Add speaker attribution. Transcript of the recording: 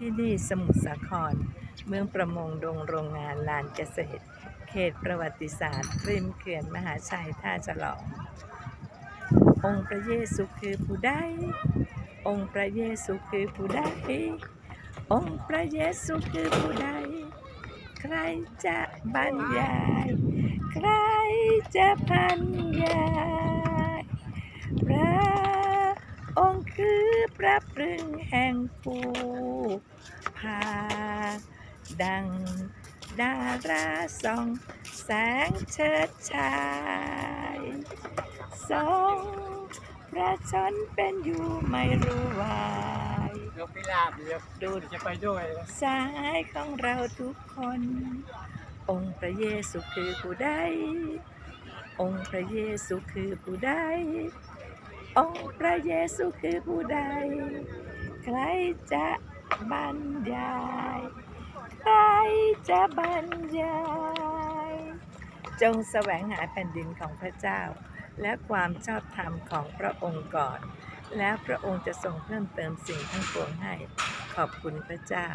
Speaker 1: ที่นี่สมุทรสาคร เมืองประมงดงโรงงานลานเกษตร เขตประวัติศาสตร์ริมเขื่อนมหาชัยท่าฉลอง องค์พระเยซูคือผู้ใดองค์พระเยซูคือผู้ใดองค์พระเยซูคือผู้ใดใครจะบรรยาย ใครจะบรรยาย พระองค์คือพ ระปรึงแห่งภูพา ดังดาราส่องแสงเชิดชายทรงพระชนเป็นอยู่ไม่รู้วาย
Speaker 2: เดี๋ยวพิลาบเดี๋ยว
Speaker 1: ดูด
Speaker 2: จะไปด้วยนะ
Speaker 1: สายของเราทุกคน องค์พระเยซูคือผู้ใดองค์พระเยซูคือผู้ใด องค์พระเยซูคือผู้ใด ใครจะบรรยาย ใครจะบรรยาย จงแสวงหาแผ่นดินของพระเจ้า และความชอบธรรมของพระองค์ก่อน แล้วพระองค์จะทรงเพิ่มเติมสิ่งทั้งปวงให้ ขอบคุณพระเจ้า